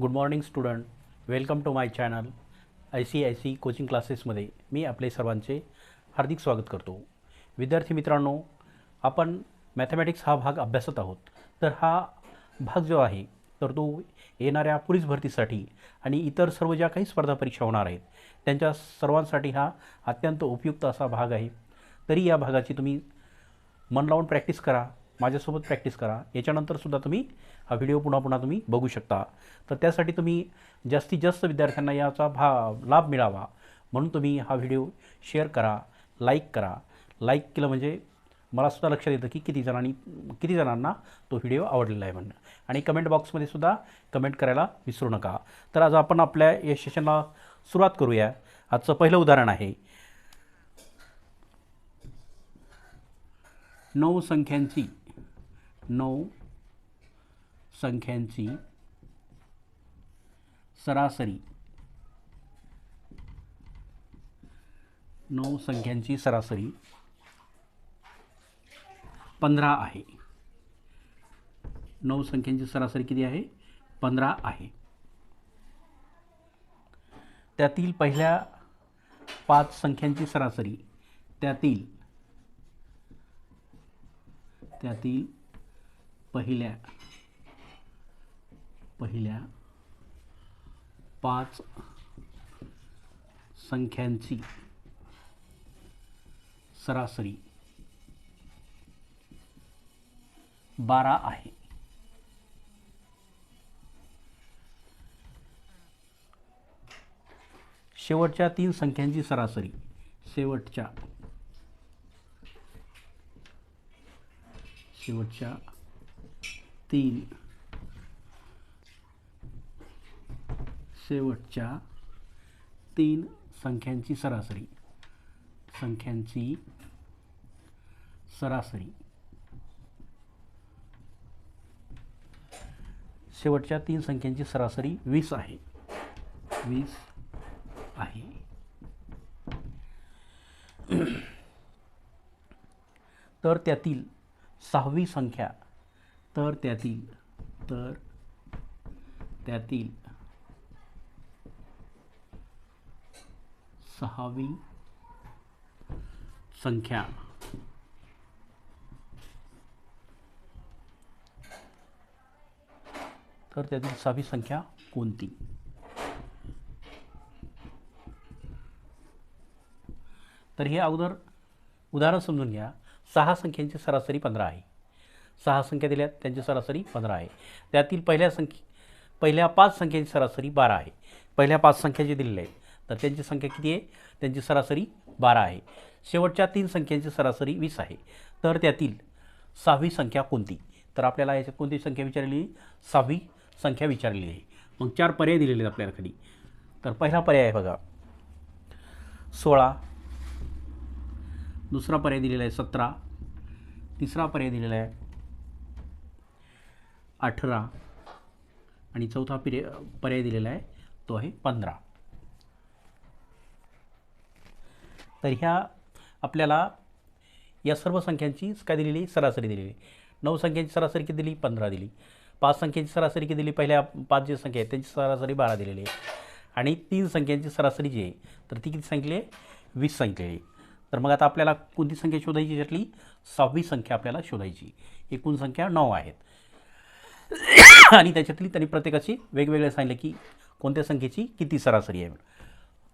Good morning student welcome to my channel I C I C coaching क्लासेसमध्ये मी आपले सर्वांचे हार्दिक स्वागत करतो. विद्यार्थी मित्रांनो आपण मॅथमॅटिक्स हा भाग अभ्यासत आहोत. तर हा भाग जो आहे तर तो येणाऱ्या पोलीस भरतीसाठी आणि इतर सर्व ज्या काही स्पर्धा परीक्षा होणार आहेत त्यांच्या सर्वांसाठी हा अत्यंत उपयुक्त असा भाग आहे. तरी या भागाची तुम्ही मन लावून प्रॅक्टिस करा माझ्यासोबत प्रॅक्टिस करा. याच्यानंतर सुद्धा तुम्ही हा व्हिडिओ पुन्हा पुन्हा तुम्ही बघू शकता. तर त्यासाठी तुम्ही जास्तीत जास्त विद्यार्थ्यांना याचा भा लाभ मिळावा. म्हणून तुम्ही हा व्हिडिओ शेअर करा लाईक करा. लाईक केलं म्हणजे मला सुद्धा लक्षात येतं की किती जणांनी किती जणांना तो व्हिडिओ आवडलेला आहे म्हणून आणि कमेंट बॉक्समध्ये सुद्धा कमेंट करायला विसरू नका. तर आज आपण आपल्या या सेशनला सुरुवात करूया. आजचं पहिलं उदाहरण आहे. नऊ संख्यांची नऊ संख्यांची सरासरी. नऊ संख्यांची सरासरी पंधरा आहे. नऊ संख्यांची सरासरी किती आहे? पंधरा आहे. त्यातील पहिल्या पाच संख्यांची सरासरी त्यातील त्यातील पहिल्या पहिल्या पाच संख्यांची सरासरी बारा आहे. शेवटच्या तीन संख्यांची सरासरी. शेवटच्या. शेवटच्या तीन. शेवटच्या तीन संख्यांची सरासरी. संख्यांची सरासरी. शेवटच्या तीन संख्यांची सरासरी वीस आहे. वीस आहे. तर त्यातील सहावी संख्या तर त्यातील तर त्यातील सहावी संख्या. तर त्यातील सहावी संख्या कोणती? तर हे अगोदर उदाहरण समजून घ्या. सहा संख्यांची सरासरी पंधरा आहे. सहा संख्या दिल्या त्यांची सरासरी पंधरा आहे. त्यातील पहिल्या संख्ये पहिल्या पाच संख्यांची सरासरी बारा आहे. पहिल्या पाच संख्या जे दिलेल्या आहेत तर त्यांची संख्या किती आहे? त्यांची सरासरी बारा आहे. शेवटच्या तीन संख्यांची सरासरी वीस आहे. तर त्यातील सहावी संख्या कोणती? तर आपल्याला याच्यात कोणती संख्या विचारलेली सहावी संख्या विचारलेली आहे. मग चार पर्याय दिलेले आहेत आपल्याला खाली. तर पहिला पर्याय आहे बघा. सोळा. दुसरा पर्याय दिलेला आहे सतरा. तिसरा पर्याय दिलेला आहे अठरा. आणि चौथा पर्याय पर्याय दिलेला आहे तो आहे पंधरा. तर ह्या आपल्याला या सर्व संख्यांची काय दिलेली? सरासरी दिलेली. नऊ संख्यांची सरासरी किती दिली? पंधरा दिली. पाच संख्यांची सरासरी किती दिली? पहिल्या पाच जे संख्या आहेत त्यांची सरासरी बारा दिलेली आहे. आणि तीन संख्यांची सरासरी जी आहे तर ती किती सांगितली आहे? वीस सांगितलेली आहे. तर मग आता आपल्याला कोणती संख्या शोधायची त्यातली? सहावी संख्या आपल्याला शोधायची. एकूण संख्या नऊ आहेत. आणि त्याच्यातली त्यांनी प्रत्येकाची वेगवेगळे सांगितलं की कोणत्या संख्येची किती सरासरी आहे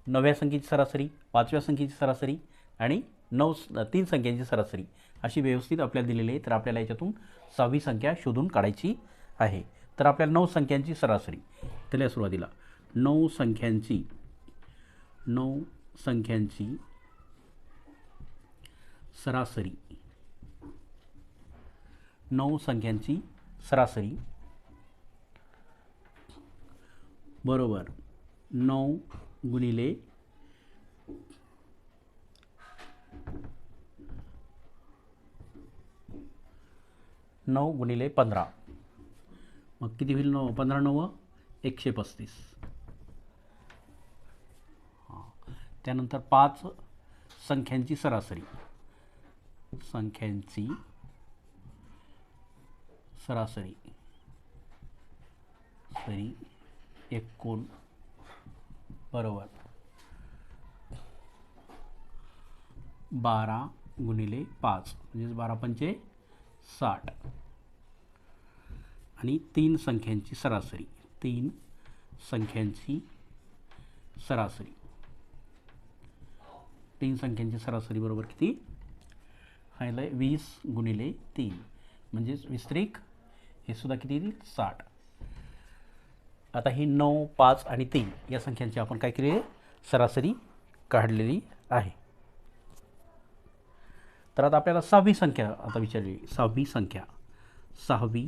नवव्या संख्येची सरासरी पाचव्या संख्येची सरासरी आणि नऊ तीन संख्यांची सरासरी अशी व्यवस्थित आपल्याला दिलेली आहे. तर आपल्याला याच्यातून सहावी संख्या शोधून काढायची आहे. तर आपल्याला नऊ संख्यांची सरासरी त्याला सुरुवातीला नऊ संख्यांची नऊ संख्यांची सरासरी नऊ संख्यांची सरासरी बरोबर नऊ गुणिले नऊ गुणिले पंधरा. मग किती होईल नऊ? पंधरा नऊ एकशे पस्तीस. त्यानंतर पाच संख्यांची सरासरी. संख्यांची सरासरी. सरी एकोण बरोबर. बारा गुणिले पाच म्हणजेच बारा पंचे साठ. आणि तीन संख्यांची सरासरी तीन संख्यांची सरासरी. तीन संख्यांची सरासरी बरोबर किती? हायला आहे वीस गुणिले तीन म्हणजेच वीस हे सुद्धा किती येतील साठ. आता ही नऊ पाच आणि तीन या संख्यांची आपण काय केलेली सरासरी काढलेली आहे. तर आता आपल्याला सहावी संख्या आता विचारली. सहावी संख्या. सहावी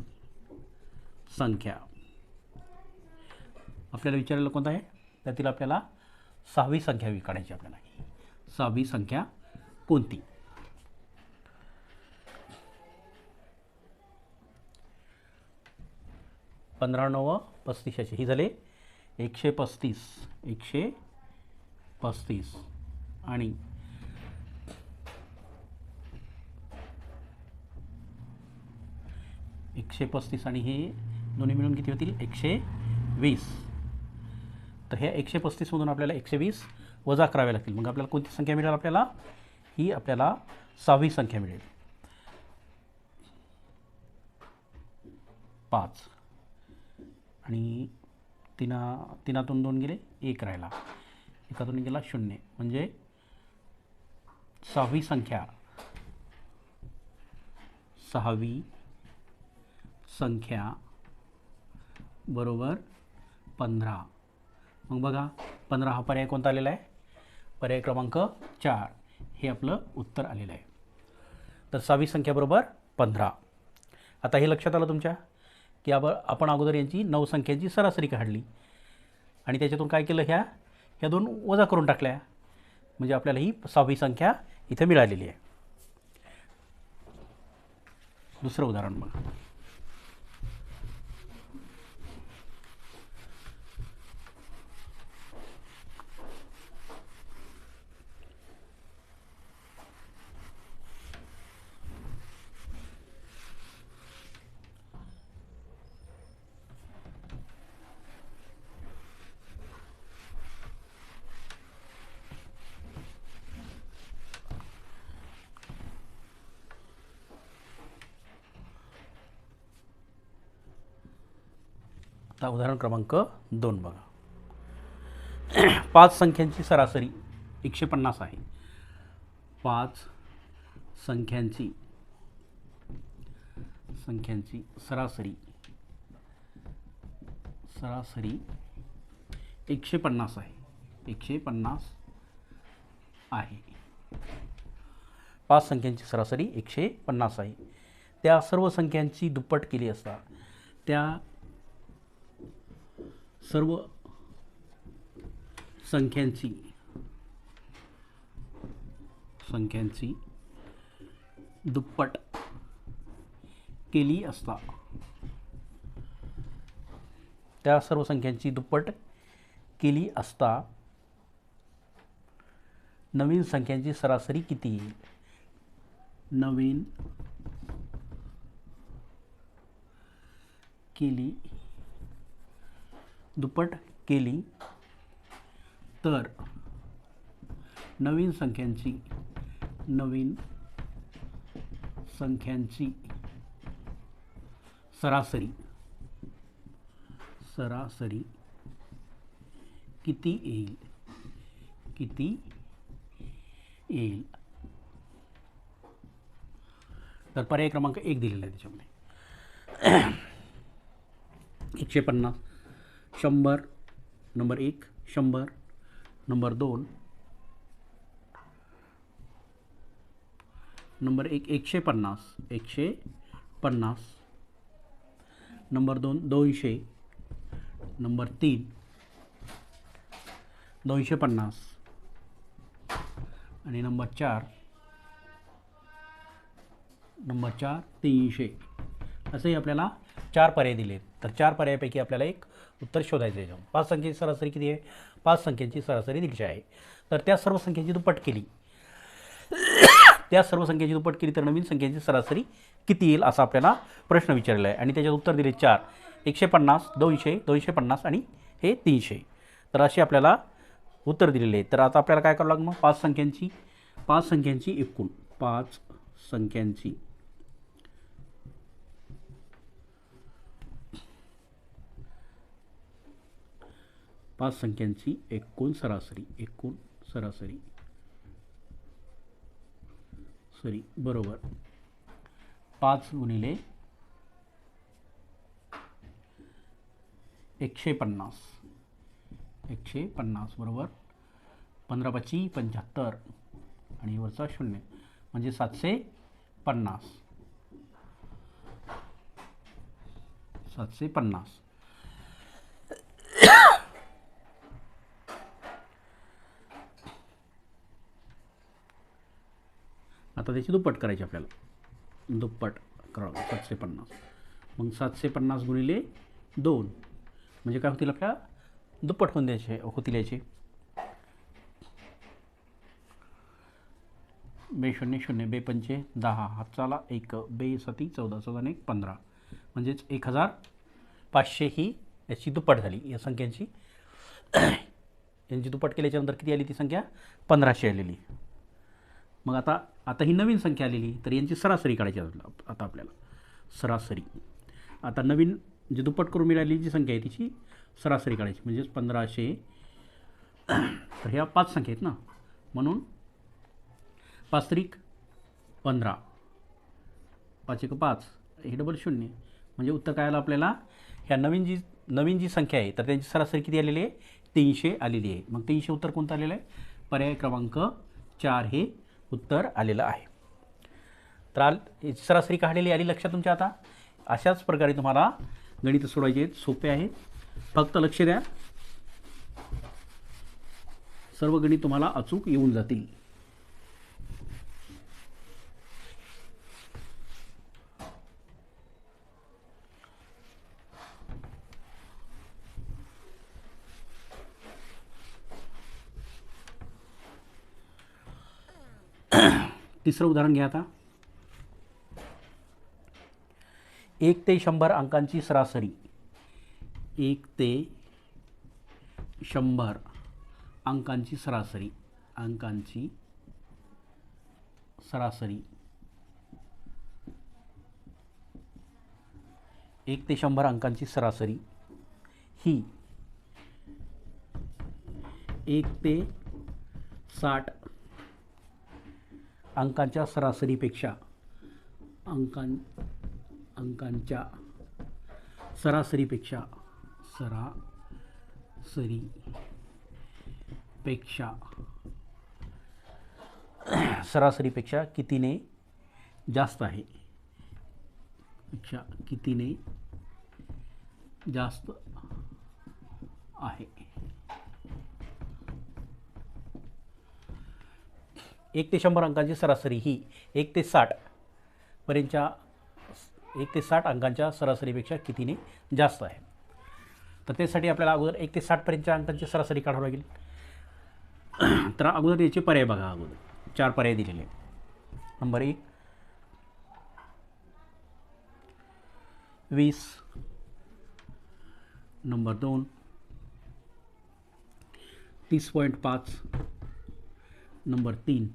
संख्या. आपल्याला विचारलेलं कोणतं आहे? त्यातील आपल्याला सहावी संख्या काढायची आपल्याला. सहावी संख्या कोणती? पंधरा नव पस्तीसशे. ही झाले एकशे पस्तीस. एकशे पस्तीस. आणि एकशे पस्तीस आणि हे दोन्ही मिळून किती होतील? एकशे वीस. तर ह्या एकशे पस्तीसमधून आपल्याला एकशे वीस वजा करावे लागतील. मग आपल्याला कोणती संख्या मिळेल आपल्याला? ही आपल्याला सहावी संख्या मिळेल. पाच. आणि तिना तिनातून दोन गेले एक राहिला. एकातून गेला शून्य. म्हणजे सहावी संख्या. सहावी संख्या बरोबर पंधरा. मग बघा पंधरा हा पर्याय कोणता आलेला आहे? पर्याय क्रमांक चार. हे आपलं उत्तर आलेलं आहे. तर सहावी संख्या बरोबर पंधरा. आता हे लक्षात आलं तुमच्या? की आपण अगोदर यांची नऊ संख्यांची सरासरी काढली. आणि त्याच्यातून काय केलं ह्या? ह्या दोन वजा करून टाकल्या. म्हणजे आपल्याला ही सहावी संख्या इथं मिळालेली आहे. दुसरं उदाहरण बघा. आता उदाहरण क्रमांक दोन बघा. पाच संख्यांची सरासरी एकशे पन्नास आहे. पाच संख्यांची संख्यांची सरासरी सरासरी एकशे पन्नास आहे. एकशे पन्नास आहे. पाच संख्यांची सरासरी एकशे पन्नास आहे. त्या सर्व संख्यांची दुप्पट केली असता त्या सर्व संख्यांची. संख्यांची दुप्पट केली असता. त्या सर्व संख्यांची दुप्पट केली असता नवीन संख्यांची सरासरी किती येईल? नवीन केली दुप्पट केली तर नवीन संख्यांची नवीन संख्यांची सरासरी सरासरी किती येईल? किती येईल? तर पर्याय क्रमांक एक दिलेला आहे त्याच्यामध्ये. एकशे पन्नास. शंभर नंबर एक शंभर नंबर दोन नंबर एक एकशे पन्नास एकशे पन्नास नंबर दोन दोनशे नंबर तीन दोनशे पन्नास आणि नंबर चार नंबर चार तीनशे. असेही आपल्याला चार पर्याय दिले तर चार पर्यायापैकी आपल्याला एक उत्तर शोधायचं आहे. पाच संख्येची सरासरी किती आहे? पाच संख्यांची सरासरी दीडशे आहे. तर त्या सर्व संख्येची दुप्पट केली. त्या सर्व संख्येची दुप्पट केली तर नवीन संख्येची सरासरी किती येईल असा आपल्याला प्रश्न विचारलेला आहे. आणि त्याच्यात उत्तर दिले चार. एकशे पन्नास दोनशे दोनशे पन्नास आणि हे तीनशे. तर असे आपल्याला उत्तर दिलेले आहे. तर आता आपल्याला काय करावं लागणार मग? पाच संख्यांची पाच संख्यांची एकूण. पाच संख्यांची पाच संख्यांची एकूण सरासरी एकूण सरासरी. सरी बरोबर. पाच गुणिले एकशे पन्नास. एकशे पन्नास बरोबर. पंधरा पाची पंच्याहत्तर आणि वरचा शून्य म्हणजे सातशे पन्नास. सातशे पन्नास. आता त्याची दुप्पट करायची आपल्याला. दुप्पट करा सातशे पन्नास. मग सातशे पन्नास गुणिले दोन. म्हणजे काय होतील आपल्या? दुप्पट होऊन द्यायचे होतील याचे. बे शून्य शून्य बे पंचे दहा. हाताला एक बे सती चौदा चौदा आणि एक पंधरा. म्हणजेच एक हजार पाचशे ही याची दुप्पट झाली. या संख्यांची. यांची दुप्पट केल्याच्यानंतर किती आली ती संख्या? पंधराशे आलेली. मग आता आता ही नवीन संख्या आलेली तर यांची सरासरी काढायची आता आपल्याला. सरासरी. आता नवीन जी दुप्पट करून मिळालेली जी संख्या आहे तिची सरासरी काढायची. म्हणजेच पंधराशे. तर ह्या पाच संख्या आहेत ना. म्हणून पाच त्रिक पंधरा. पाच एक पाच. हे डबल शून्य. म्हणजे उत्तर काय आलं आपल्याला? ह्या नवीन जी नवीन जी संख्या आहे तर त्यांची सरासरी किती आलेली आहे? तीनशे आलेली आहे. मग तीनशे उत्तर कोणतं आलेलं आहे? पर्याय क्रमांक चार हे उत्तर आलेलं आहे. तर आल सरासरी काढलेली आली लक्षात तुमच्या आता? अशाच प्रकारे तुम्हाला गणित सोडवायचे सोपे आहे फक्त लक्ष द्या. सर्व गणित तुम्हाला अचूक येऊन जातील. तिसरं उदाहरण घ्या आता. एक ते शंभर अंकांची सरासरी. एक ते शंभर अंकांची सरासरी. अंकांची सरासरी. एक ते शंभर अंकांची सरासरी. ही. एक ते साठ अंकांच्या सरासरीपेक्षा. अंकां अंकांच्या सरासरीपेक्षा सरासरीपेक्षा सरासरीपेक्षा कितीने जास्त आहे? पेक्षा कितीने जास्त आहे? एक ते शंभर अंकांची सरासरी ही एक ते साठ पर्यंतच्या एक ते साठ अंकांच्या सरासरीपेक्षा कितीने जास्त आहे. तर त्यासाठी आपल्याला अगोदर एक ते साठपर्यंतच्या अंकांची सरासरी काढावी लागेल. तर अगोदर याचे पर्याय बघा अगोदर. चार पर्याय दिलेले आहेत. नंबर एक वीस. नंबर दोन तीस पॉईंट पाच. नंबर तीन.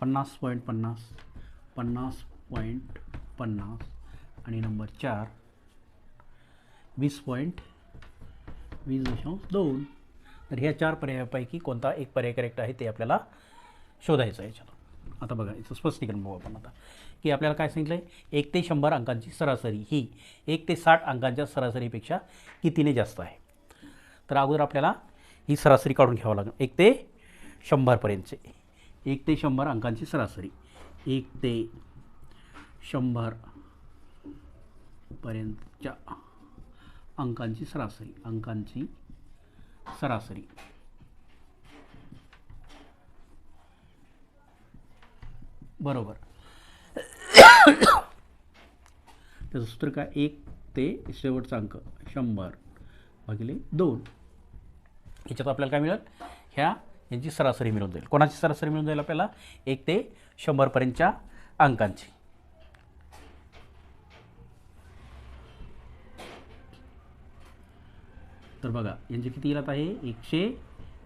पन्नास पॉईंट पन्नास पन्नास पॉईंट पन्नास आणि नंबर चार वीस पॉईंट वीस दशांश दोन. तर ह्या चार पर्यायापैकी कोणता एक पर्याय करेक्ट आहे ते आपल्याला शोधायचं आहे याच्यात आता बघा याचं स्पष्टीकरण बघू आपण आता. की आपल्याला काय सांगितलं आहे एक ते शंभर अंकांची सरासरी. ही एक ते साठ अंकांच्या सरासरीपेक्षा कितीने जास्त आहे? तर अगोदर आपल्याला ही सरासरी काढून घ्यावं लागेल. एक ते शंभरपर्यंतचे. एक ते शंभर अंकांची सरासरी. एक ते शंभर पर्यंतच्या अंकांची सरासरी. अंकांची सरासरी. बरोबर. त्याचं सूत्र काय? एक ते शेवटचा अंक. शंभर भागिले दोन. याच्यात आपल्याला काय मिळेल? ह्या यांची सरासरी मिळून जाईल. कोणाची सरासरी मिळून जाईल आपल्याला? एक ते शंभरपर्यंतच्या अंकांची. तर बघा यांची किती येत आहे? एकशे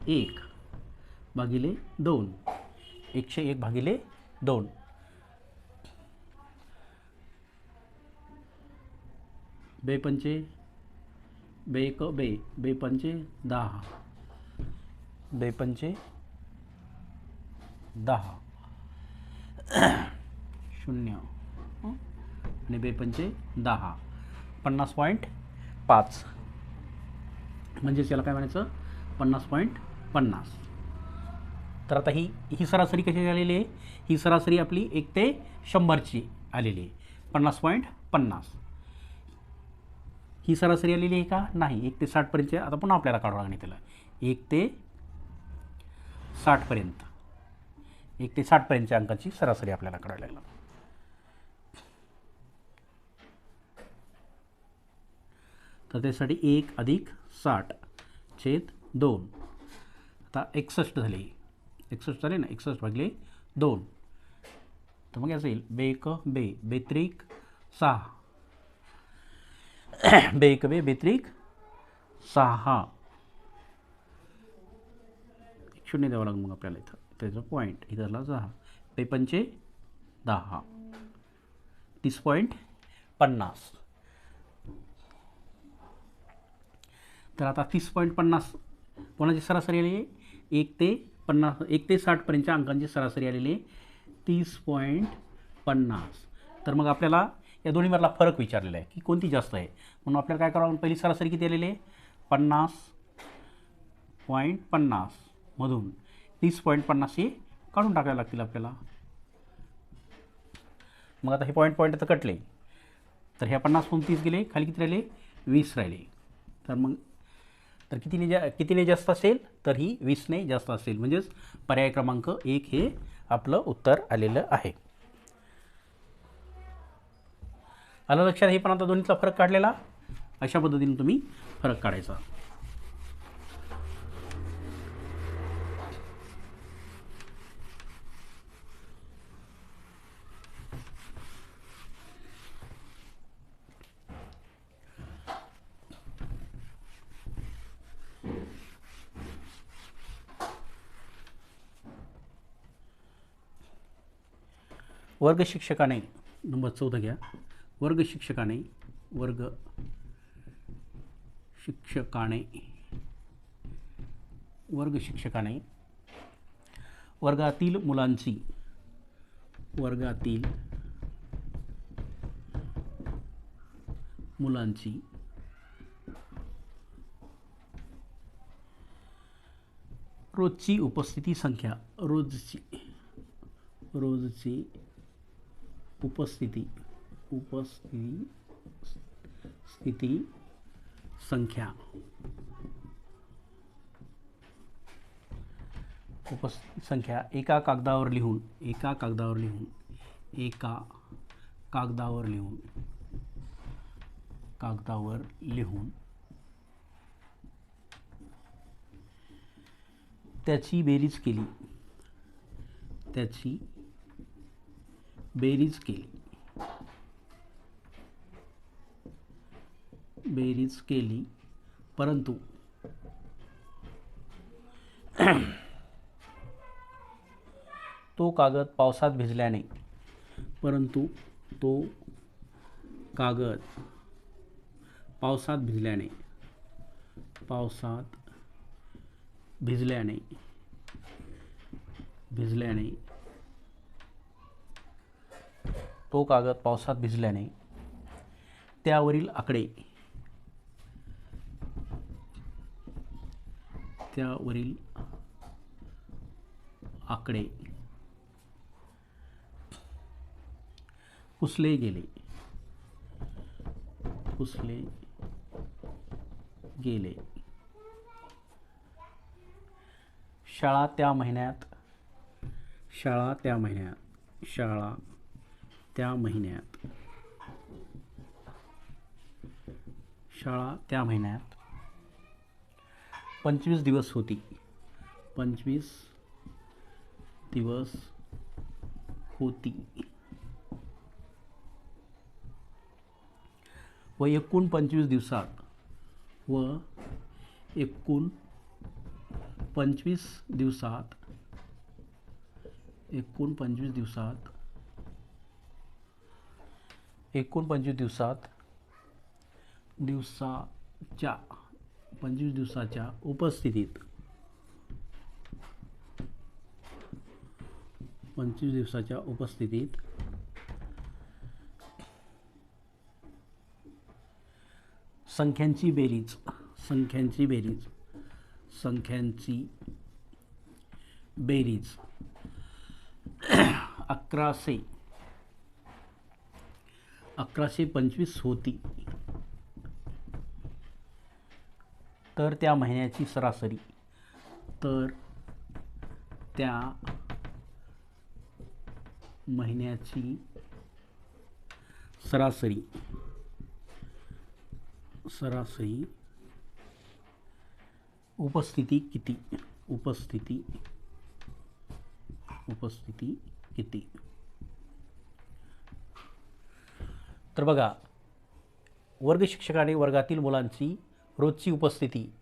एक भागिले दोन. एकशे एक भागिले दोन. बे पंचे बे एक बे बे पंचे दहा. बेपंचे दहा. शून्य. आणि बेपंचे दहा. पन्नास पॉईंट पाच. म्हणजेच याला काय म्हणायचं? पन्नास पॉईंट पन्नास. तर आता ही ही सरासरी कशी आलेली आहे? ही सरासरी आपली एक ते शंभरची आलेली आहे. पन्नास पॉईंट पन्नास. ही सरासरी आलेली आहे का? नाही. एक ते साठपर्यंत आता पुन्हा आपल्याला काढावं लागणे त्याला. एक ते साठपर्यंत. एक ते साठपर्यंतच्या अंकाची सरासरी आपल्याला कळायला लागणार तर त्यासाठी एक अधिक साठ छेद दोन. आता एकसष्ट झाले. एकसष्ट झाले ना? एकसष्ट भागले दोन. तर मग असेल बेक बे बे बेत्रिक सहा. बे एक बे बेत्रिक सहा. शून्य द्यावं लागेल मग आपल्याला इथं. त्याचं पॉईंट इथं झाला दहा पेपनचे दहा. तीस पॉईंट पन्नास. तर आता तीस पॉईंट पन्नास. कोणाची सरासरी आली आहे? एक ते पन्नास एक ते साठपर्यंतच्या अंकांची सरासरी आलेली आहे. तीस पॉईंट पन्नास. तर मग आपल्याला या दोन्हीमधला फरक विचारलेला आहे की कोणती जास्त आहे? म्हणून आपल्याला काय करावं पहिली सरासरी किती आलेली आहे? पन्नास पॉईंट पन्नास. मधून. तीस पॉईंट पन्नास हे काढून टाकायला लागतील आपल्याला. मग आता हे पॉईंट पॉईंट आता कटले. तर ह्या पन्नासहून तीस गेले खाली किती राहिले? वीस राहिले. तर मग तर कितीने जा कितीने जास्त असेल? तर ही वीसने जास्त असेल. म्हणजेच पर्याय क्रमांक एक हे आपलं उत्तर आलेलं आहे. आलं लक्षात? हे पण आता दोन्हीतला फरक काढलेला. अशा पद्धतीने तुम्ही फरक काढायचा. वर्ग शिक्षकाने नंबर चौदा घ्या. वर्ग शिक्षकाने वर्ग शिक्षकाने वर्ग शिक्षकाने वर्गातील मुलांची वर्गातील मुलांची रोजची उपस्थिती संख्या रोजची रोजची उपस्थिती उपस्थिती स्थिती संख्या. उपस् संख्या एका कागदावर लिहून एका कागदावर लिहून एका कागदावर लिहून कागदावर लिहून. त्याची बेरीज केली. त्याची बेरीज केली. बेरीज केली. परंतु तो कागद पावसात भिजल्याने परंतु तो कागद पावसात भिजल्याने पावसात भिजल्याने भिजल्याने तो कागद पावसात भिजल्याने त्यावरील आकडे त्यावरील आकडे पुसले गेले. पुसले गेले. शाळा त्या महिन्यात शाळा त्या महिन्यात शाळा त्या महिन्यात. शाळा त्या महिन्यात. पंचवीस दिवस होती. पंचवीस दिवस होती. व एकूण पंचवीस दिवसात व एकूण पंचवीस दिवसात एकूण पंचवीस दिवसात एकूण पंचवीस दिवसात? दिवसाच्या पंचवीस दिवसाच्या उपस्थितीत. पंचवीस दिवसाच्या उपस्थितीत. संख्यांची बेरीज संख्यांची बेरीज संख्यांची बेरीज. अकराशे अकराशे पंचवीस होती. तर त्या महिन्याची सरासरी. तर त्या महिन्याची सरासरी सरासरी उपस्थिती किती? उपस्थिती उपस्थिती किती? तर बघा वर्ग शिक्षकाने वर्गातील मुलांची रोजची उपस्थिती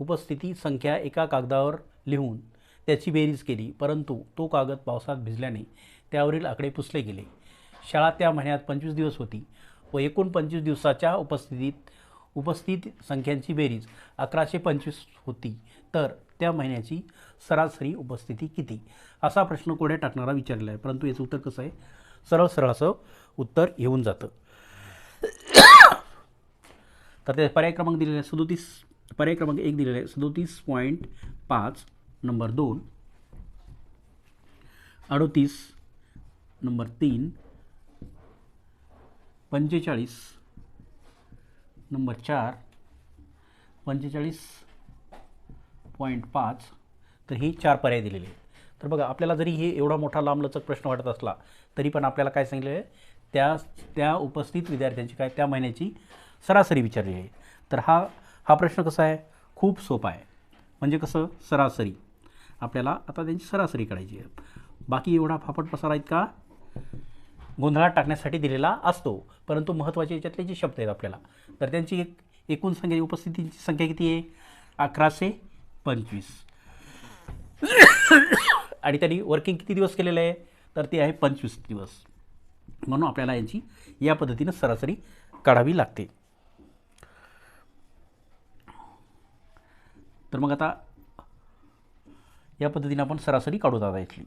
उपस्थिती संख्या एका कागदावर लिहून त्याची बेरीज केली परंतु तो कागद पावसात भिजल्याने त्यावरील आकडे पुसले गेले. शाळा त्या महिन्यात पंचवीस दिवस होती व एकूण पंचवीस दिवसाच्या उपस्थितीत उपस्थित संख्यांची बेरीज अकराशे पंचवीस होती. तर त्या महिन्याची सरासरी उपस्थिती किती? असा प्रश्न कोणी टाकणारा विचारलेला आहे. परंतु याचं उत्तर कसं आहे? सरळ सरळ असं उत्तर येऊन जातं. तर ते पर्याय क्रमांक दिलेले आहे सदोतीस पर्याय क्रमांक एक दिलेला आहे सदोतीस पॉईंट पाच नंबर दोन. अडोतीस नंबर तीन. पंचेचाळीस नंबर चार. पंचेचाळीस पॉईंट पाच. तर हे चार पर्याय दिलेले आहेत. तर बघा आपल्याला जरी हे एवढा मोठा लांबलचक प्रश्न वाटत असला तरी पण आपल्याला काय सांगितलं आहे? त्या त्या उपस्थित विद्यार्थ्यांची काय त्या महिन्याची सरासरी विचारली आहे. तर हा हा प्रश्न कसा आहे? खूप सोपा आहे. म्हणजे कसं? सरासरी. आपल्याला आता त्यांची सरासरी काढायची आहे. बाकी एवढा फापट पसारा आहेत का? गोंधळात टाकण्यासाठी दिलेला असतो. परंतु महत्त्वाचे याच्यातले जे शब्द आहेत आपल्याला. तर त्यांची एक एकूण संख्या उपस्थितीची संख्या किती आहे? अकराशे पंचवीस. आणि त्यांनी वर्किंग किती दिवस केलेलं आहे? तर ते आहे पंचवीस दिवस. म्हणून आपल्याला यांची या पद्धतीनं सरासरी काढावी लागते. तर मग आता या पद्धतीने आपण सरासरी काढू दादा इथली.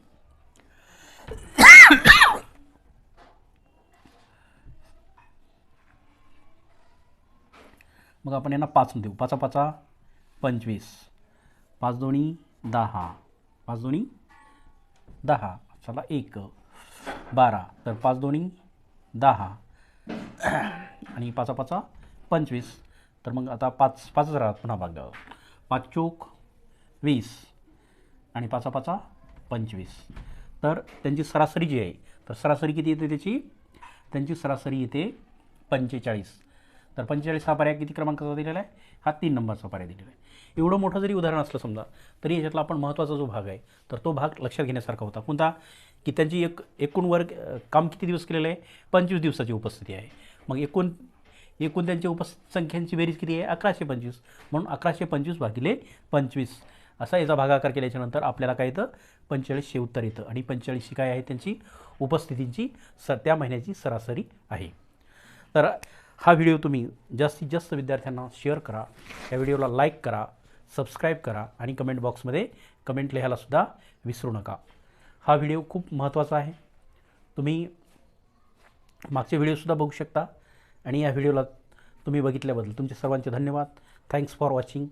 मग आपण यांना पाच देऊ. पाचा पाचा पंचवीस. पाच दोन्ही दहा. पाच दोन्ही दहा. चला एक. बारा. तर पाच दोन्ही दहा. आणि पाचा पाचा पंचवीस. तर मग आता पाच पाचच राहत पुन्हा भाग द्यावा पाच चोक वीस. आणि पाचा पाचा पंचवीस. तर त्यांची सरासरी जी आहे तर सरासरी किती येते त्याची? त्यांची सरासरी येते पंचेचाळीस. तर पंचेचाळीस हा पर्याय किती क्रमांकाचा दिलेला आहे? हा तीन नंबरचा पर्याय दिलेला आहे. एवढं मोठं जरी उदाहरण असलं समजा तरी याच्यातला आपण महत्त्वाचा जो भाग आहे तर तो भाग लक्षात घेण्यासारखा होता. कोणता? की त्यांची एक एकूण वर्ग काम किती दिवस केलेलं आहे? पंचवीस दिवसाची उपस्थिती आहे. मग एकूण एकूण त्यांची उपसंख्यांची संख्यांची बेरीज किती आहे? अकराशे पंचवीस. म्हणून अकराशे पंचवीस भागिले पंचवीस. असा याचा भागाकार केल्याच्यानंतर आपल्याला काय येतं? पंचेचाळीसशे उत्तर येतं. आणि पंचेचाळीसशे काय आहे? त्यांची उपस्थितींची स त्या महिन्याची सरासरी आहे. तर हा व्हिडिओ तुम्ही जास्तीत जास्त विद्यार्थ्यांना शेअर करा. या व्हिडिओला लाईक करा. सबस्क्राईब करा आणि कमेंट बॉक्समध्ये कमेंट लिहायलासुद्धा विसरू नका. हा व्हिडिओ खूप महत्त्वाचा आहे. तुम्ही मागचे व्हिडिओसुद्धा बघू शकता आणि या व्हिडिओला तुम्ही बघितल्याबद्दल तुमचे सर्वांचे धन्यवाद. Thanks for watching